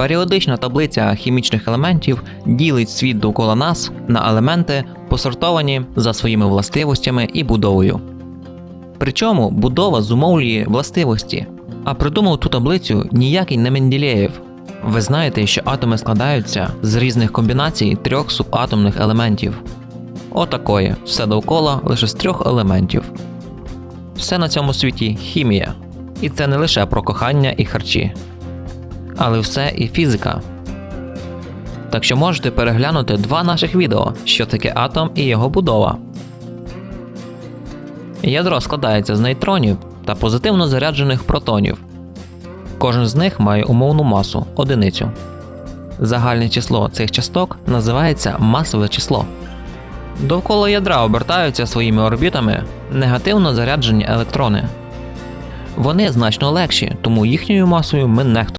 Періодична таблиця хімічних елементів ділить світ довкола нас на елементи, посортовані за своїми властивостями і будовою. Причому будова зумовлює властивості, а придумав ту таблицю ніякий не Менделєєв. Ви знаєте, що атоми складаються з різних комбінацій трьох субатомних елементів. Отакої, все довкола лише з трьох елементів. Все на цьому світі хімія. І це не лише про кохання і харчі, але все і фізика. Так що можете переглянути два наших відео, що таке атом і його будова. Ядро складається з нейтронів та позитивно заряджених протонів. Кожен з них має умовну масу одиницю. Загальне число цих часток називається масове число. Довкола ядра обертаються своїми орбітами негативно заряджені електрони. Вони значно легші, тому їхньою масою ми нехтуємо.